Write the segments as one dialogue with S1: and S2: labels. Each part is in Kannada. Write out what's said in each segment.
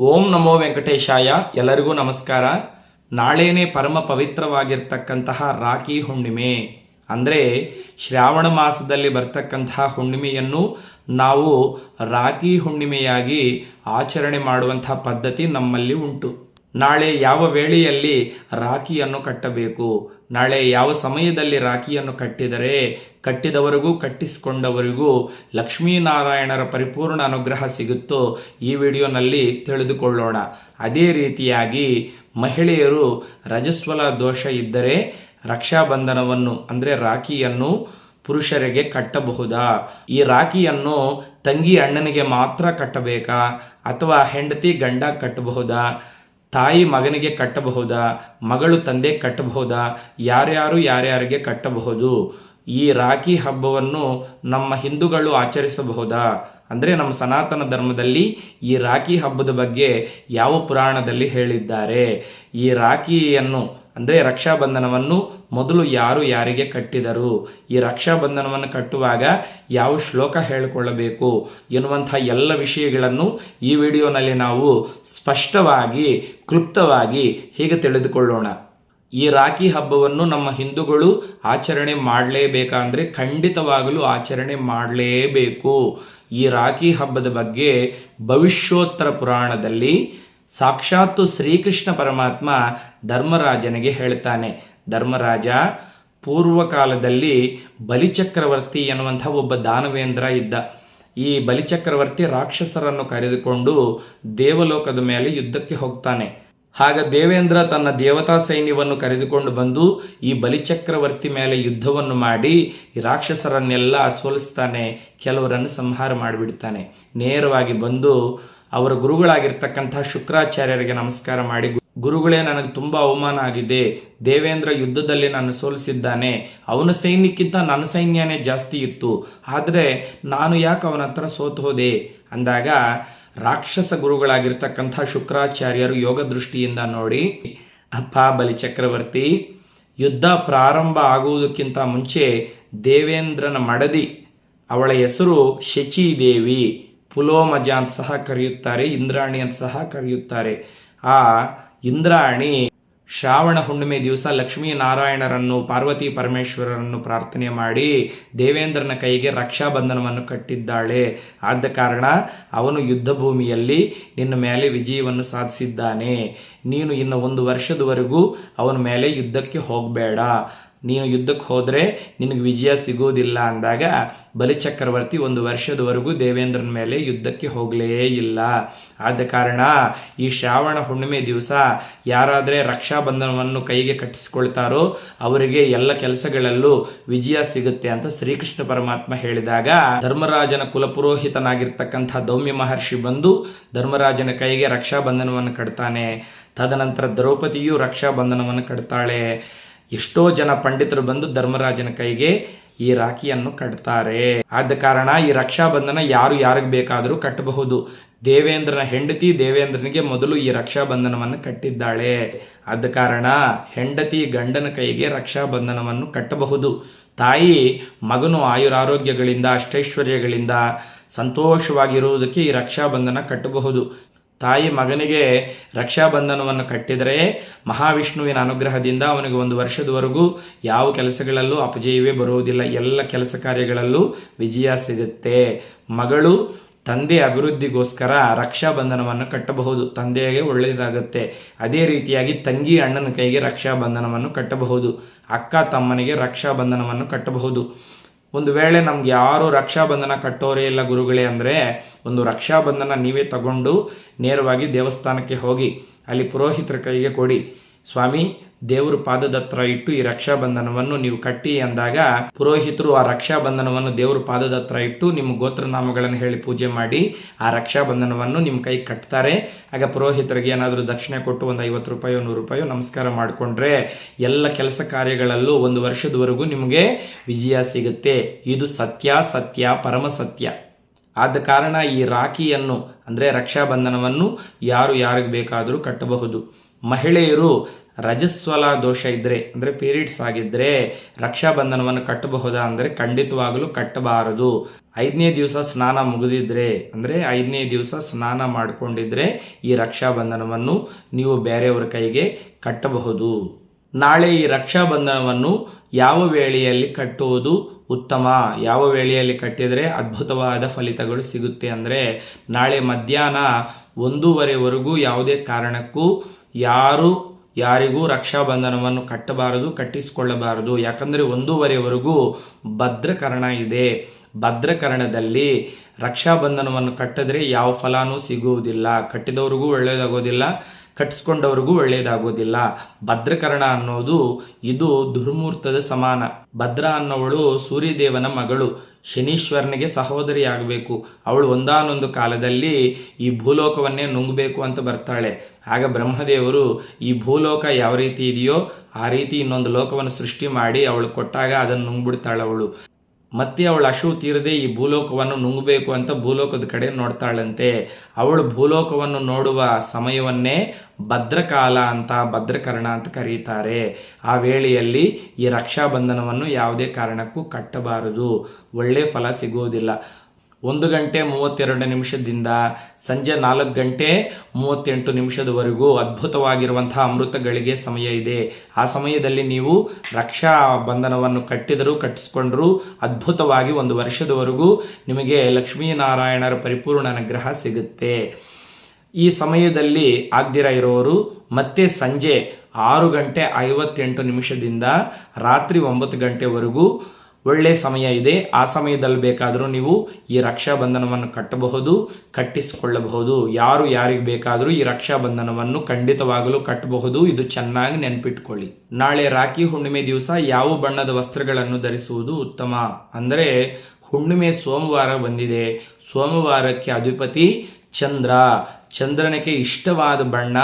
S1: ಓಂ ನಮೋ ವೆಂಕಟೇಶಾಯ. ಎಲ್ಲರಿಗೂ ನಮಸ್ಕಾರ. ನಾಳೆನೇ ಪರಮ ಪವಿತ್ರವಾಗಿರ್ತಕ್ಕಂತಹ ರಾಖಿ ಹುಣ್ಣಿಮೆ. ಅಂದರೆ ಶ್ರಾವಣ ಮಾಸದಲ್ಲಿ ಬರ್ತಕ್ಕಂತಹ ಹುಣ್ಣಿಮೆಯನ್ನು ನಾವು ರಾಖಿ ಹುಣ್ಣಿಮೆಯಾಗಿ ಆಚರಣೆ ಮಾಡುವಂತಹ ಪದ್ಧತಿ ನಮ್ಮಲ್ಲಿ ಉಂಟು. ನಾಳೆ ಯಾವ ವೇಳೆಯಲ್ಲಿ ರಾಖಿಯನ್ನು ಕಟ್ಟಬೇಕು? ನಾಳೆ ಯಾವ ಸಮಯದಲ್ಲಿ ರಾಖಿಯನ್ನು ಕಟ್ಟಿದರೆ ಕಟ್ಟಿದವರಿಗೂ, ಕಟ್ಟಿಸಿಕೊಂಡವರಿಗೂ ಲಕ್ಷ್ಮೀನಾರಾಯಣರ ಪರಿಪೂರ್ಣ ಅನುಗ್ರಹ ಸಿಗುತ್ತೋ ಈ ವಿಡಿಯೋನಲ್ಲಿ ತಿಳಿದುಕೊಳ್ಳೋಣ. ಅದೇ ರೀತಿಯಾಗಿ ಮಹಿಳೆಯರು ರಜಸ್ವಲ ದೋಷ ಇದ್ದರೆ ರಕ್ಷಾಬಂಧನವನ್ನು ಅಂದರೆ ರಾಖಿಯನ್ನು ಪುರುಷರಿಗೆ ಕಟ್ಟಬಹುದಾ? ಈ ರಾಖಿಯನ್ನು ತಂಗಿ ಅಣ್ಣನಿಗೆ ಮಾತ್ರ ಕಟ್ಟಬೇಕಾ? ಅಥವಾ ಹೆಂಡತಿ ಗಂಡ ಕಟ್ಟಬಹುದಾ? ತಾಯಿ ಮಗನಿಗೆ ಕಟ್ಟಬಹುದಾ? ಮಗಳು ತಂದೆ ಕಟ್ಟಬಹುದಾ? ಯಾರ್ಯಾರು ಯಾರ್ಯಾರಿಗೆ ಕಟ್ಟಬಹುದು? ಈ ರಾಖಿ ಹಬ್ಬವನ್ನು ನಮ್ಮ ಹಿಂದೂಗಳು ಆಚರಿಸಬಹುದಾ? ಅಂದರೆ ನಮ್ಮ ಸನಾತನ ಧರ್ಮದಲ್ಲಿ ಈ ರಾಖಿ ಹಬ್ಬದ ಬಗ್ಗೆ ಯಾವ ಪುರಾಣದಲ್ಲಿ ಹೇಳಿದ್ದಾರೆ? ಈ ರಾಖಿಯನ್ನು ಅಂದರೆ ರಕ್ಷಾಬಂಧನವನ್ನು ಮೊದಲು ಯಾರು ಯಾರಿಗೆ ಕಟ್ಟಿದರು? ಈ ರಕ್ಷಾಬಂಧನವನ್ನು ಕಟ್ಟುವಾಗ ಯಾವ ಶ್ಲೋಕ ಹೇಳಿಕೊಳ್ಳಬೇಕು ಎನ್ನುವಂಥ ಎಲ್ಲ ವಿಷಯಗಳನ್ನು ಈ ವಿಡಿಯೋನಲ್ಲಿ ನಾವು ಸ್ಪಷ್ಟವಾಗಿ, ಕ್ಲುಪ್ತವಾಗಿ ಹೀಗೆ ತಿಳಿದುಕೊಳ್ಳೋಣ. ಈ ರಾಖಿ ಹಬ್ಬವನ್ನು ನಮ್ಮ ಹಿಂದೂಗಳು ಆಚರಣೆ ಮಾಡಲೇಬೇಕಂದ್ರೆ ಖಂಡಿತವಾಗಲೂ ಆಚರಣೆ ಮಾಡಲೇಬೇಕು. ಈ ರಾಖಿ ಹಬ್ಬದ ಬಗ್ಗೆ ಭವಿಷ್ಯೋತ್ತರ ಪುರಾಣದಲ್ಲಿ ಸಾಕ್ಷಾತ್ತು ಶ್ರೀಕೃಷ್ಣ ಪರಮಾತ್ಮ ಧರ್ಮರಾಜನಿಗೆ ಹೇಳ್ತಾನೆ. ಧರ್ಮರಾಜ, ಪೂರ್ವಕಾಲದಲ್ಲಿ ಬಲಿಚಕ್ರವರ್ತಿ ಎನ್ನುವಂಥ ಒಬ್ಬ ದಾನವೇಂದ್ರ ಇದ್ದ. ಈ ಬಲಿಚಕ್ರವರ್ತಿ ರಾಕ್ಷಸರನ್ನು ಕರೆದುಕೊಂಡು ದೇವಲೋಕದ ಮೇಲೆ ಯುದ್ಧಕ್ಕೆ ಹೋಗ್ತಾನೆ. ಹಾಗ ದೇವೇಂದ್ರ ತನ್ನ ದೇವತಾ ಸೈನ್ಯವನ್ನು ಕರೆದುಕೊಂಡು ಬಂದು ಈ ಬಲಿಚಕ್ರವರ್ತಿ ಮೇಲೆ ಯುದ್ಧವನ್ನು ಮಾಡಿ ಈ ರಾಕ್ಷಸರನ್ನೆಲ್ಲ ಸೋಲಿಸ್ತಾನೆ, ಕೆಲವರನ್ನು ಸಂಹಾರ ಮಾಡಿಬಿಡ್ತಾನೆ. ನೇರವಾಗಿ ಬಂದು ಅವರ ಗುರುಗಳಾಗಿರ್ತಕ್ಕಂಥ ಶುಕ್ರಾಚಾರ್ಯರಿಗೆ ನಮಸ್ಕಾರ ಮಾಡಿ ಗುರುಗಳೇ, ನನಗೆ ತುಂಬ ಅವಮಾನ ಆಗಿದೆ. ದೇವೇಂದ್ರ ಯುದ್ಧದಲ್ಲಿ ನಾನು ಸೋಲಿಸಿದ್ದಾನೆ. ಅವನ ಸೈನ್ಯಕ್ಕಿಂತ ನನ್ನ ಸೈನ್ಯನೇ ಜಾಸ್ತಿ ಇತ್ತು. ಆದರೆ ನಾನು ಯಾಕೆ ಅವನ ಹತ್ರ ಸೋತು ಹೋದೆ? ಅಂದಾಗ ರಾಕ್ಷಸ ಗುರುಗಳಾಗಿರ್ತಕ್ಕಂಥ ಶುಕ್ರಾಚಾರ್ಯರು ಯೋಗ ದೃಷ್ಟಿಯಿಂದ ನೋಡಿ, ಅಪ್ಪ, ಬಲಿ ಚಕ್ರವರ್ತಿ, ಯುದ್ಧ ಪ್ರಾರಂಭ ಆಗುವುದಕ್ಕಿಂತ ಮುಂಚೆ ದೇವೇಂದ್ರನ ಮಡದಿ, ಅವಳ ಹೆಸರು ಶಚಿದೇವಿ. ಪುಲೋಮಜ ಅಂತ ಸಹ ಕರೆಯುತ್ತಾರೆ, ಇಂದ್ರಾಣಿ ಅಂತ ಸಹ ಕರೆಯುತ್ತಾರೆ. ಆ ಇಂದ್ರಾಣಿ ಶ್ರಾವಣ ಹುಣ್ಣಿಮೆ ದಿವಸ ಲಕ್ಷ್ಮೀ ನಾರಾಯಣರನ್ನು, ಪಾರ್ವತಿ ಪರಮೇಶ್ವರರನ್ನು ಪ್ರಾರ್ಥನೆ ಮಾಡಿ ದೇವೇಂದ್ರನ ಕೈಗೆ ರಕ್ಷಾಬಂಧನವನ್ನು ಕಟ್ಟಿದ್ದಾಳೆ. ಆದ ಕಾರಣ ಅವನು ಯುದ್ಧ ಭೂಮಿಯಲ್ಲಿ ನಿನ್ನ ಮೇಲೆ ವಿಜಯವನ್ನು ಸಾಧಿಸಿದ್ದಾನೆ. ನೀನು ಇನ್ನು ಒಂದು ವರ್ಷದವರೆಗೂ ಅವನ ಮೇಲೆ ಯುದ್ಧಕ್ಕೆ ಹೋಗಬೇಡ. ನೀನು ಯುದ್ಧಕ್ಕೆ ಹೋದರೆ ನಿನಗೆ ವಿಜಯ ಸಿಗೋದಿಲ್ಲ ಅಂದಾಗ ಬಲಿಚಕ್ರವರ್ತಿ ಒಂದು ವರ್ಷದವರೆಗೂ ದೇವೇಂದ್ರನ ಮೇಲೆ ಯುದ್ಧಕ್ಕೆ ಹೋಗಲೇ ಇಲ್ಲ. ಆದ ಕಾರಣ ಈ ಶ್ರಾವಣ ಹುಣ್ಣಿಮೆ ದಿವಸ ಯಾರಾದರೆ ರಕ್ಷಾಬಂಧನವನ್ನು ಕೈಗೆ ಕಟ್ಟಿಸಿಕೊಳ್ತಾರೋ ಅವರಿಗೆ ಎಲ್ಲ ಕೆಲಸಗಳಲ್ಲೂ ವಿಜಯ ಸಿಗುತ್ತೆ ಅಂತ ಶ್ರೀಕೃಷ್ಣ ಪರಮಾತ್ಮ ಹೇಳಿದಾಗ ಧರ್ಮರಾಜನ ಕುಲಪುರೋಹಿತನಾಗಿರ್ತಕ್ಕಂಥ ದೌಮ್ಯ ಮಹರ್ಷಿ ಬಂದು ಧರ್ಮರಾಜನ ಕೈಗೆ ರಕ್ಷಾಬಂಧನವನ್ನು ಕಟ್ತಾನೆ. ತದನಂತರ ದ್ರೌಪದಿಯು ರಕ್ಷಾಬಂಧನವನ್ನು ಕಟ್ತಾಳೆ. ಎಷ್ಟೋ ಜನ ಪಂಡಿತರು ಬಂದು ಧರ್ಮರಾಜನ ಕೈಗೆ ಈ ರಾಖಿಯನ್ನು ಕಟ್ತಾರೆ. ಆದ ಕಾರಣ ಈ ರಕ್ಷಾಬಂಧನ ಯಾರು ಯಾರಿಗೆ ಬೇಕಾದರೂ ಕಟ್ಟಬಹುದು. ದೇವೇಂದ್ರನ ಹೆಂಡತಿ ದೇವೇಂದ್ರನಿಗೆ ಮೊದಲು ಈ ರಕ್ಷಾಬಂಧನವನ್ನು ಕಟ್ಟಿದ್ದಾಳೆ. ಆದ ಕಾರಣ ಹೆಂಡತಿ ಗಂಡನ ಕೈಗೆ ರಕ್ಷಾಬಂಧನವನ್ನು ಕಟ್ಟಬಹುದು. ತಾಯಿ ಮಗನು ಆಯುರಾರೋಗ್ಯಗಳಿಂದ, ಅಷ್ಟೈಶ್ವರ್ಯಗಳಿಂದ ಸಂತೋಷವಾಗಿರುವುದಕ್ಕೆ ಈ ರಕ್ಷಾಬಂಧನ ಕಟ್ಟಬಹುದು. ತಾಯಿ ಮಗನಿಗೆ ರಕ್ಷಾಬಂಧನವನ್ನು ಕಟ್ಟಿದರೆ ಮಹಾವಿಷ್ಣುವಿನ ಅನುಗ್ರಹದಿಂದ ಅವನಿಗೆ ಒಂದು ವರ್ಷದವರೆಗೂ ಯಾವ ಕೆಲಸಗಳಲ್ಲೂ ಅಪಜಯವೇ ಬರುವುದಿಲ್ಲ. ಎಲ್ಲ ಕೆಲಸ ಕಾರ್ಯಗಳಲ್ಲೂ ವಿಜಯ ಸಿಗುತ್ತೆ. ಮಗಳು ತಂದೆ ಅಭಿವೃದ್ಧಿಗೋಸ್ಕರ ರಕ್ಷಾಬಂಧನವನ್ನು ಕಟ್ಟಬಹುದು. ತಂದೆಗೆ ಒಳ್ಳೆಯದಾಗುತ್ತೆ. ಅದೇ ರೀತಿಯಾಗಿ ತಂಗಿ ಅಣ್ಣನ ಕೈಗೆ ರಕ್ಷಾಬಂಧನವನ್ನು ಕಟ್ಟಬಹುದು. ಅಕ್ಕ ತಮ್ಮನಿಗೆ ರಕ್ಷಾಬಂಧನವನ್ನು ಕಟ್ಟಬಹುದು. ಒಂದು ವೇಳೆ ನಮ್ಗೆ ಯಾರು ರಕ್ಷಾಬಂಧನ ಕಟ್ಟೋರೇ ಇಲ್ಲ ಗುರುಗಳೇ ಅಂದರೆ ಒಂದು ರಕ್ಷಾಬಂಧನ ನೀವೇ ತಗೊಂಡು ನೇರವಾಗಿ ದೇವಸ್ಥಾನಕ್ಕೆ ಹೋಗಿ, ಅಲ್ಲಿ ಪುರೋಹಿತರ ಕೈಗೆ ಕೊಡಿ. ಸ್ವಾಮಿ ದೇವರು ಪಾದದ ಹತ್ರ ಇಟ್ಟು ಈ ರಕ್ಷಾ ಬಂಧನವನ್ನು ನೀವು ಕಟ್ಟಿ ಅಂದಾಗ ಪುರೋಹಿತರು ಆ ರಕ್ಷಾಬಂಧನವನ್ನು ದೇವ್ರ ಪಾದದ ಹತ್ರ ಇಟ್ಟು ನಿಮ್ಮ ಗೋತ್ರನಾಮಗಳನ್ನು ಹೇಳಿ ಪೂಜೆ ಮಾಡಿ ಆ ರಕ್ಷಾ ಬಂಧನವನ್ನು ನಿಮ್ಮ ಕೈ ಕಟ್ತಾರೆ. ಆಗ ಪುರೋಹಿತರಿಗೆ ಏನಾದರೂ ದಕ್ಷಿಣೆ ಕೊಟ್ಟು ಒಂದು ಐವತ್ತು ರೂಪಾಯಿ, ನೂರು ರೂಪಾಯಿ ನಮಸ್ಕಾರ ಮಾಡಿಕೊಂಡ್ರೆ ಎಲ್ಲ ಕೆಲಸ ಕಾರ್ಯಗಳಲ್ಲೂ ಒಂದು ವರ್ಷದವರೆಗೂ ನಿಮಗೆ ವಿಜಯ ಸಿಗುತ್ತೆ. ಇದು ಸತ್ಯ ಸತ್ಯ, ಪರಮ ಸತ್ಯ. ಆದ ಕಾರಣ ಈ ರಾಖಿಯನ್ನು, ಅಂದರೆ ರಕ್ಷಾಬಂಧನವನ್ನು ಯಾರು ಯಾರಿಗೆ ಬೇಕಾದರೂ ಕಟ್ಟಬಹುದು. ಮಹಿಳೆಯರು ರಜಸ್ವಲ ದೋಷ ಇದ್ದರೆ ಅಂದರೆ ಪೀರಿಯಡ್ಸ್ ಆಗಿದ್ದರೆ ರಕ್ಷಾಬಂಧನವನ್ನು ಕಟ್ಟಬಹುದಾ? ಅಂದರೆ ಖಂಡಿತವಾಗಲೂ ಕಟ್ಟಬಾರದು. ಐದನೇ ದಿವಸ ಸ್ನಾನ ಮುಗಿದಿದ್ರೆ, ಅಂದರೆ ಐದನೇ ದಿವಸ ಸ್ನಾನ ಮಾಡಿಕೊಂಡಿದ್ರೆ ಈ ರಕ್ಷಾಬಂಧನವನ್ನು ನೀವು ಬೇರೆಯವರ ಕೈಗೆ ಕಟ್ಟಬಹುದು. ನಾಳೆ ಈ ರಕ್ಷಾಬಂಧನವನ್ನು ಯಾವ ವೇಳೆಯಲ್ಲಿ ಕಟ್ಟುವುದು ಉತ್ತಮ? ಯಾವ ವೇಳೆಯಲ್ಲಿ ಕಟ್ಟಿದರೆ ಅದ್ಭುತವಾದ ಫಲಿತಗಳು ಸಿಗುತ್ತೆ? ಅಂದರೆ ನಾಳೆ ಮಧ್ಯಾಹ್ನ ಒಂದೂವರೆವರೆಗೂ ಯಾವುದೇ ಕಾರಣಕ್ಕೂ ಯಾರು ಯಾರಿಗೂ ರಕ್ಷಾಬಂಧನವನ್ನು ಕಟ್ಟಬಾರದು, ಕಟ್ಟಿಸಿಕೊಳ್ಳಬಾರದು. ಯಾಕಂದರೆ ಒಂದೂವರೆವರೆಗೂ ಭದ್ರಕರಣ ಇದೆ. ಭದ್ರಕರಣದಲ್ಲಿ ರಕ್ಷಾಬಂಧನವನ್ನು ಕಟ್ಟಿದ್ರೆ ಯಾವ ಫಲಾನೂ ಸಿಗುವುದಿಲ್ಲ. ಕಟ್ಟಿದವ್ರಿಗೂ ಒಳ್ಳೆಯದಾಗೋದಿಲ್ಲ ಕಟ್ಟಿಸ್ಕೊಂಡವ್ರಿಗೂ ಒಳ್ಳೆಯದಾಗೋದಿಲ್ಲ ಭದ್ರಕರಣ ಅನ್ನೋದು ಇದು ದುರ್ಮೂರ್ತದ ಸಮಾನ. ಭದ್ರ ಅನ್ನೋವಳು ಸೂರ್ಯದೇವನ ಮಗಳು. ಶನೀಶ್ವರನಿಗೆ ಸಹೋದರಿಯಾಗಬೇಕು. ಅವಳು ಒಂದಾನೊಂದು ಕಾಲದಲ್ಲಿ ಈ ಭೂಲೋಕವನ್ನೇ ನುಂಗಬೇಕು ಅಂತ ಬರ್ತಾಳೆ. ಆಗ ಬ್ರಹ್ಮದೇವರು, ಈ ಭೂಲೋಕ ಯಾವ ರೀತಿ ಇದೆಯೋ, ಆ ರೀತಿ ಇನ್ನೊಂದು ಲೋಕವನ್ನು ಸೃಷ್ಟಿ ಮಾಡಿ ಅವಳು ಕೊಟ್ಟಾಗ ಅದನ್ನು ನುಂಗ್ಬಿಡ್ತಾಳೆ ಅವಳು ಮತ್ತೆ ಅವಳು ಅಶು ತೀರದೆ ಈ ಭೂಲೋಕವನ್ನು ನುಂಗಬೇಕು ಅಂತ ಭೂಲೋಕದ ಕಡೆ ನೋಡ್ತಾಳಂತೆ. ಅವಳು ಭೂಲೋಕವನ್ನು ನೋಡುವ ಸಮಯವನ್ನೇ ಭದ್ರಕಾಲ ಅಂತ ಭದ್ರಕರಣ ಅಂತ ಕರೀತಾರೆ. ಆ ವೇಳೆಯಲ್ಲಿ ಈ ರಕ್ಷಾಬಂಧನವನ್ನು ಯಾವುದೇ ಕಾರಣಕ್ಕೂ ಕಟ್ಟಬಾರದು. ಒಳ್ಳೆ ಫಲ ಸಿಗುವುದಿಲ್ಲ ಒಂದು ಗಂಟೆ ಮೂವತ್ತೆರಡು ನಿಮಿಷದಿಂದ ಸಂಜೆ ನಾಲ್ಕು ಗಂಟೆ ಮೂವತ್ತೆಂಟು ನಿಮಿಷದವರೆಗೂ ಅದ್ಭುತವಾಗಿರುವಂತಹ ಅಮೃತಗಳಿಗೆ ಸಮಯ ಇದೆ. ಆ ಸಮಯದಲ್ಲಿ ನೀವು ರಕ್ಷಾ ಬಂಧನವನ್ನು ಕಟ್ಟಿದರೂ, ಕಟ್ಟಿಸ್ಕೊಂಡ್ರೂ ಅದ್ಭುತವಾಗಿ ಒಂದು ವರ್ಷದವರೆಗೂ ನಿಮಗೆ ಲಕ್ಷ್ಮೀನಾರಾಯಣರ ಪರಿಪೂರ್ಣ ಅನುಗ್ರಹ ಸಿಗುತ್ತೆ. ಈ ಸಮಯದಲ್ಲಿ ಆಗ್ದಿರ ಇರೋರು ಮತ್ತೆ ಸಂಜೆ ಆರು ಗಂಟೆ ಐವತ್ತೆಂಟು ನಿಮಿಷದಿಂದ ರಾತ್ರಿ ಒಂಬತ್ತು ಗಂಟೆವರೆಗೂ ಒಳ್ಳೆ ಸಮಯ ಇದೆ. ಆ ಸಮಯದಲ್ಲಿ ಬೇಕಾದರೂ ನೀವು ಈ ರಕ್ಷಾ ಬಂಧನವನ್ನು ಕಟ್ಟಬಹುದು, ಕಟ್ಟಿಸಿಕೊಳ್ಳಬಹುದು. ಯಾರು ಯಾರಿಗೆ ಬೇಕಾದರೂ ಈ ರಕ್ಷಾ ಬಂಧನವನ್ನು ಖಂಡಿತವಾಗಲೂ ಕಟ್ಟಬಹುದು. ಇದು ಚೆನ್ನಾಗಿ ನೆನಪಿಟ್ಕೊಳ್ಳಿ. ನಾಳೆ ರಾಖಿ ಹುಣ್ಣಿಮೆ ದಿವಸ ಯಾವ ಬಣ್ಣದ ವಸ್ತ್ರಗಳನ್ನು ಧರಿಸುವುದು ಉತ್ತಮ? ಅಂದರೆ ಹುಣ್ಣಿಮೆ ಸೋಮವಾರ ಬಂದಿದೆ. ಸೋಮವಾರಕ್ಕೆ ಅಧಿಪತಿ ಚಂದ್ರ. ಚಂದ್ರನಿಗೆ ಇಷ್ಟವಾದ ಬಣ್ಣ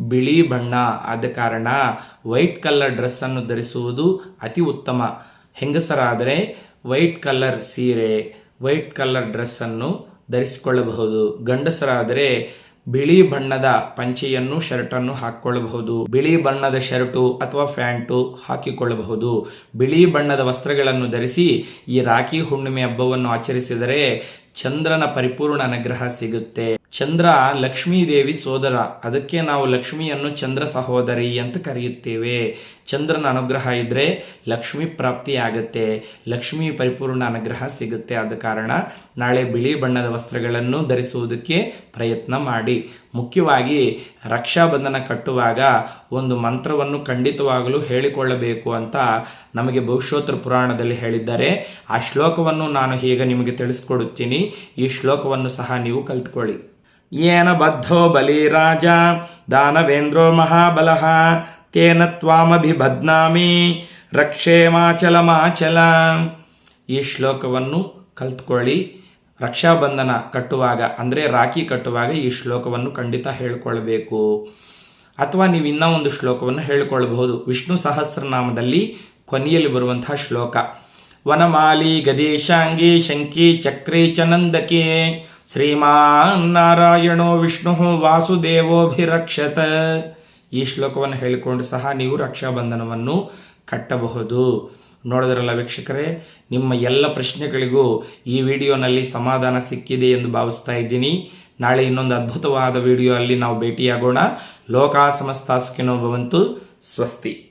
S1: ಬಿಳಿ ಬಣ್ಣ. ಆದ ಕಾರಣ ವೈಟ್ ಕಲರ್ ಡ್ರೆಸ್ಸನ್ನು ಧರಿಸುವುದು ಅತಿ ಉತ್ತಮ. ಹೆಂಗಸರಾದರೆ ವೈಟ್ ಕಲರ್ ಸೀರೆ, ವೈಟ್ ಕಲರ್ ಡ್ರೆಸ್ಸನ್ನು ಧರಿಸಿಕೊಳ್ಳಬಹುದು. ಗಂಡಸರಾದರೆ ಬಿಳಿ ಬಣ್ಣದ ಪಂಚೆಯನ್ನು, ಶರ್ಟನ್ನು ಹಾಕಿಕೊಳ್ಳಬಹುದು. ಬಿಳಿ ಬಣ್ಣದ ಶರ್ಟು ಅಥವಾ ಪ್ಯಾಂಟು ಹಾಕಿಕೊಳ್ಳಬಹುದು. ಬಿಳಿ ಬಣ್ಣದ ವಸ್ತ್ರಗಳನ್ನು ಧರಿಸಿ ಈ ರಾಖಿ ಹುಣ್ಣಿಮೆ ಹಬ್ಬವನ್ನು ಆಚರಿಸಿದರೆ ಚಂದ್ರನ ಪರಿಪೂರ್ಣ ಅನುಗ್ರಹ ಸಿಗುತ್ತೆ. ಚಂದ್ರ ಲಕ್ಷ್ಮೀ ದೇವಿ ಸೋದರ. ಅದಕ್ಕೆ ನಾವು ಲಕ್ಷ್ಮಿಯನ್ನು ಚಂದ್ರ ಸಹೋದರಿ ಅಂತ ಕರೆಯುತ್ತೇವೆ. ಚಂದ್ರನ ಅನುಗ್ರಹ ಇದ್ದರೆ ಲಕ್ಷ್ಮಿ ಪ್ರಾಪ್ತಿ ಆಗುತ್ತೆ. ಲಕ್ಷ್ಮಿ ಪರಿಪೂರ್ಣ ಅನುಗ್ರಹ ಸಿಗುತ್ತೆ ಆದ ಕಾರಣ ನಾಳೆ ಬಿಳಿ ಬಣ್ಣದ ವಸ್ತ್ರಗಳನ್ನು ಧರಿಸುವುದಕ್ಕೆ ಪ್ರಯತ್ನ ಮಾಡಿ. ಮುಖ್ಯವಾಗಿ ರಕ್ಷಾಬಂಧನ ಕಟ್ಟುವಾಗ ಒಂದು ಮಂತ್ರವನ್ನು ಖಂಡಿತವಾಗಲೂ ಹೇಳಿಕೊಳ್ಳಬೇಕು ಅಂತ ನಮಗೆ ಭವಿಷ್ಯೋತ್ತರ ಪುರಾಣದಲ್ಲಿ ಹೇಳಿದ್ದಾರೆ. ಆ ಶ್ಲೋಕವನ್ನು ನಾನು ಈಗ ನಿಮಗೆ ತಿಳಿಸ್ಕೊಡುತ್ತೀನಿ. ಈ ಶ್ಲೋಕವನ್ನು ಸಹ ನೀವು ಕಲ್ತ್ಕೊಳ್ಳಿ. ಏನ ಬದ್ಧೋ ಬಲಿರಾಜ ದಾನವೇಂದ್ರೋ ಮಹಾಬಲಃ ತೇನ ತ್ವಾಮಭಿಬದ್ನಾಮಿ ರಕ್ಷೇ ಮಾಚಲ ಮಾಚಲ ಈ ಶ್ಲೋಕವನ್ನು ಕಲ್ತ್ಕೊಳ್ಳಿ. ರಕ್ಷಾಬಂಧನ ಕಟ್ಟುವಾಗ, ಅಂದರೆ ರಾಖಿ ಕಟ್ಟುವಾಗ ಈ ಶ್ಲೋಕವನ್ನು ಖಂಡಿತ ಹೇಳ್ಕೊಳ್ಬೇಕು. ಅಥವಾ ನೀವು ಇನ್ನೂ ಒಂದು ಶ್ಲೋಕವನ್ನು ಹೇಳ್ಕೊಳ್ಬಹುದು. ವಿಷ್ಣು ಸಹಸ್ರನಾಮದಲ್ಲಿ ಕೊನೆಯಲ್ಲಿ ಬರುವಂತಹ ಶ್ಲೋಕ. ವನಮಾಲಿ ಗದೇಶಾಂಗಿ ಶಂಕಿ ಚಕ್ರಿ ಚನಂದಕಿ, ಶ್ರೀಮಾನ್ ನಾರಾಯಣೋ ವಿಷ್ಣು ವಾಸುದೇವೋಭಿರಕ್ಷತ. ಈ ಶ್ಲೋಕವನ್ನು ಹೇಳಿಕೊಂಡು ಸಹ ನೀವು ರಕ್ಷಾಬಂಧನವನ್ನು ಕಟ್ಟಬಹುದು. ನೋಡಿದ್ರಲ್ಲ ವೀಕ್ಷಕರೇ, ನಿಮ್ಮ ಎಲ್ಲ ಪ್ರಶ್ನೆಗಳಿಗೂ ಈ ವಿಡಿಯೋನಲ್ಲಿ ಸಮಾಧಾನ ಸಿಕ್ಕಿದೆ ಎಂದು ಭಾವಿಸ್ತಾ ಇದ್ದೀನಿ. ನಾಳೆ ಇನ್ನೊಂದು ಅದ್ಭುತವಾದ ವಿಡಿಯೋ ಅಲ್ಲಿ ನಾವು ಭೇಟಿಯಾಗೋಣ. ಲೋಕ ಸಮಸ್ತ ಸುಖಿನೋ ಭವಂತು. ಸ್ವಸ್ತಿ.